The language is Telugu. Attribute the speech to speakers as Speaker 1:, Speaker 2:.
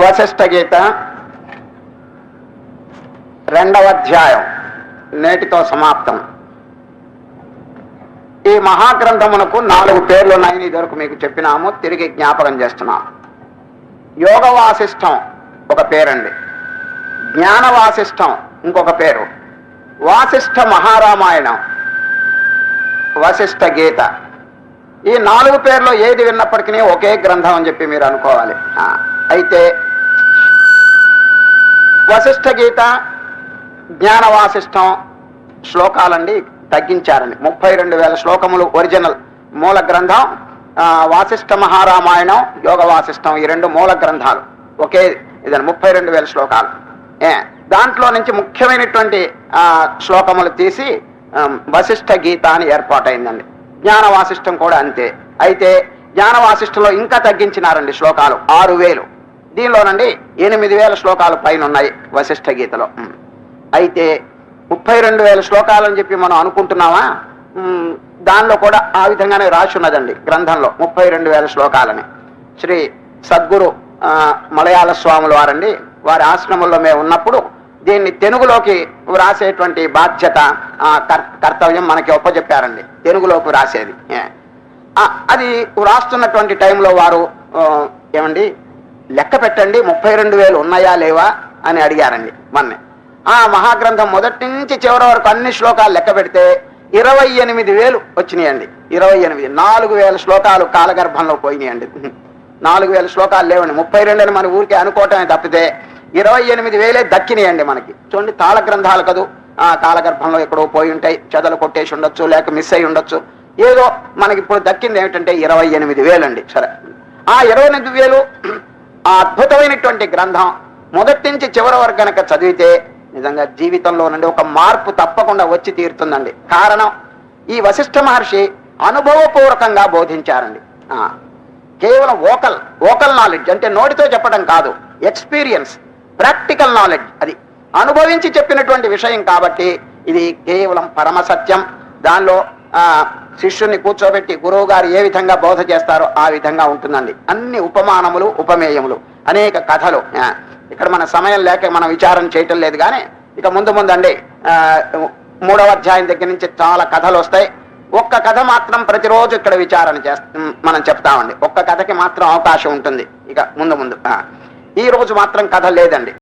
Speaker 1: వశిష్ఠ గీత రెండవ అధ్యాయం నేటితో సమాప్తం. ఈ మహాగ్రంథమునకు నాలుగు పేర్లు ఉన్నాయని ఇదివరకు మీకు చెప్పినాము తిరిగి జ్ఞాపకం చేస్తున్నాం. యోగ వాసిష్టం ఒక పేరండి. జ్ఞాన వాసిష్టం ఇంకొక పేరు. వాసిష్ఠ మహారామాయణం వశిష్ఠ గీత ఈ నాలుగు పేర్లో ఏది విన్నప్పటికీ ఒకే గ్రంథం అని చెప్పి మీరు అనుకోవాలి. అయితే వశిష్ఠ గీత జ్ఞానవాసిష్టం శ్లోకాలండి తగ్గించారండి. ముప్పై రెండు వేల శ్లోకములు ఒరిజినల్ మూల గ్రంథం వాసిష్ఠ మహారామాయణం యోగ వాసిష్టం ఈ రెండు మూల గ్రంథాలు. ఒకే ఇదని ముప్పై రెండు వేల శ్లోకాలు. ఏ దాంట్లో నుంచి ముఖ్యమైనటువంటి శ్లోకములు తీసి ఆ, వశిష్ఠ గీత అని ఏర్పాటైందండి. జ్ఞాన వాసిష్టం కూడా అంతే. అయితే జ్ఞాన వాసిష్టంలో ఇంకా తగ్గించినారండి శ్లోకాలు ఆరు వేలు. దీనిలోనండి ఎనిమిది వేల శ్లోకాలు పైన ఉన్నాయి వశిష్ఠ గీతలో. అయితే ముప్పై రెండు వేల శ్లోకాలని చెప్పి మనం అనుకుంటున్నామా? దానిలో కూడా ఆ విధంగానే రాసి ఉన్నదండి గ్రంథంలో ముప్పై రెండు వేల శ్లోకాలని. శ్రీ సద్గురు మలయాళ స్వాములు వారండి వారి ఆశ్రమంలో మేము ఉన్నప్పుడు దీన్ని తెలుగులోకి వ్రాసేటువంటి బాధ్యత కర్- కర్తవ్యం మనకి ఒప్పచెప్పారండి తెలుగులోకి వ్రాసేది. అది వ్రాస్తున్నటువంటి టైంలో వారు ఏమండి? లెక్క పెట్టండి ముప్పై రెండు వేలు ఉన్నాయా లేవా అని అడిగారండి మొన్నే. ఆ మహాగ్రంథం మొదటి నుంచి చివరి వరకు అన్ని శ్లోకాలు లెక్క పెడితే ఇరవై ఎనిమిది వేలు వచ్చినాయండి. ఇరవై ఎనిమిది నాలుగు వేల శ్లోకాలు కాలగర్భంలో పోయినాయండి. నాలుగు వేల శ్లోకాలు లేవండి. ముప్పై రెండు అని మన ఊరికే అనుకోవటమే తప్పితే ఇరవై ఎనిమిది వేలే దక్కినాయండి మనకి. చూడండి తాళ గ్రంథాలు కదూ. ఆ కాలగర్భంలో ఎక్కడో పోయి ఉంటాయి. చెదలు కొట్టేసి ఉండొచ్చు లేక మిస్ అయి ఉండొచ్చు. ఏదో మనకి ఇప్పుడు దక్కింది ఏమిటంటే ఇరవై ఎనిమిది వేలండి. సరే. ఆ ఇరవై ఎనిమిది వేలు ఆ అద్భుతమైనటువంటి గ్రంథం. మొదటి నుంచి చివరి వరకు గనక చదివితే నిజంగా జీవితంలో నుండి ఒక మార్పు తప్పకుండా వచ్చి తీరుతుందండి. కారణం ఈ వశిష్ఠ మహర్షి అనుభవపూర్వకంగా బోధించారండి. కేవలం ఓకల్ ఓకల్ నాలెడ్జ్ అంటే నోటితో చెప్పడం కాదు ఎక్స్పీరియన్స్ ప్రాక్టికల్ నాలెడ్జ్ అది. అనుభవించి చెప్పినటువంటి విషయం కాబట్టి ఇది కేవలం పరమ సత్యం. దానిలో శిష్యుని కూర్చోబెట్టి గురువు గారు ఏ విధంగా బోధ చేస్తారో ఆ విధంగా ఉంటుందండి. అన్ని ఉపమానములు ఉపమేయములు అనేక కథలు. ఇక్కడ మన సమయం లేక మనం విచారం చేయటం లేదు కానీ ఇక ముందు ముందండి మూడవ అధ్యాయం దగ్గర నుంచి చాలా కథలు వస్తాయి. ఒక్క కథ మాత్రం ప్రతిరోజు ఇక్కడ విచారణ చేస్తా మనం చెప్తామండి. ఒక్క కథకి మాత్రం అవకాశం ఉంటుంది. ఇక ముందు ముందు ఈ రోజు మాత్రం కథ లేదండి.